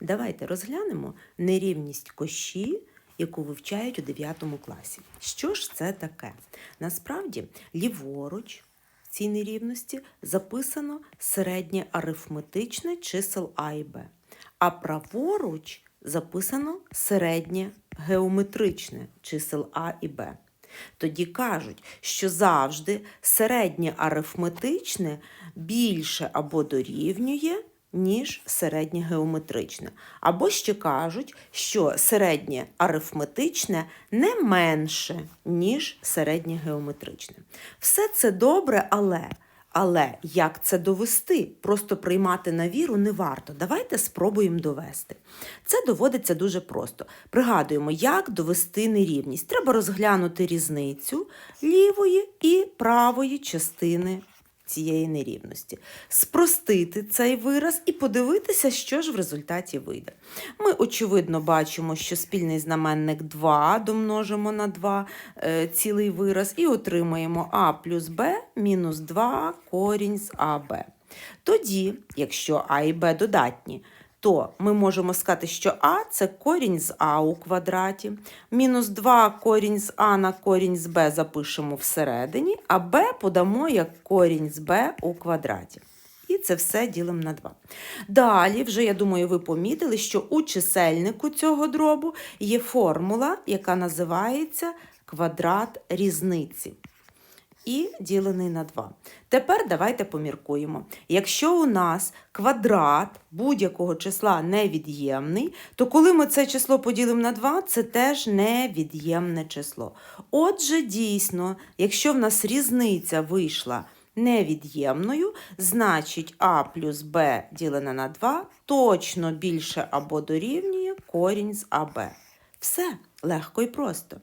Давайте розглянемо нерівність кощі, яку вивчають у 9 класі. Що ж це таке? Насправді, ліворуч цій нерівності записано середнє арифметичне чисел А і Б, а праворуч записано середнє геометричне чисел А і Б. Тоді кажуть, що завжди середнє арифметичне більше або дорівнює, ніж середнє геометричне. Або ще кажуть, що середнє арифметичне не менше, ніж середнє геометричне. Все це добре, але. Але як це довести? Просто приймати на віру не варто. Давайте спробуємо довести. Це доводиться дуже просто. Пригадуємо, як довести нерівність. Треба розглянути різницю лівої і правої частини цієї нерівності, спростити цей вираз і подивитися, що ж в результаті вийде. Ми, очевидно, бачимо, що спільний знаменник 2 домножимо на 2 е, цілий вираз і отримаємо а плюс б мінус 2 корінь з АБ. Тоді, якщо А і Б додатні, то ми можемо сказати, що А це корінь з А у квадраті, мінус 2 корінь з А на корінь з Б запишемо всередині, а Б подамо як корінь з Б у квадраті. І це все ділимо на 2. Далі, вже, я думаю, ви помітили, що у чисельнику цього дробу є формула, яка називається квадрат різниці і ділений на 2. Тепер давайте поміркуємо. Якщо у нас квадрат будь-якого числа невід'ємний, то коли ми це число поділимо на 2, це теж невід'ємне число. Отже, дійсно, якщо в нас різниця вийшла невід'ємною, значить а плюс b ділене на 2 точно більше або дорівнює корінь з АБ. Все легко і просто.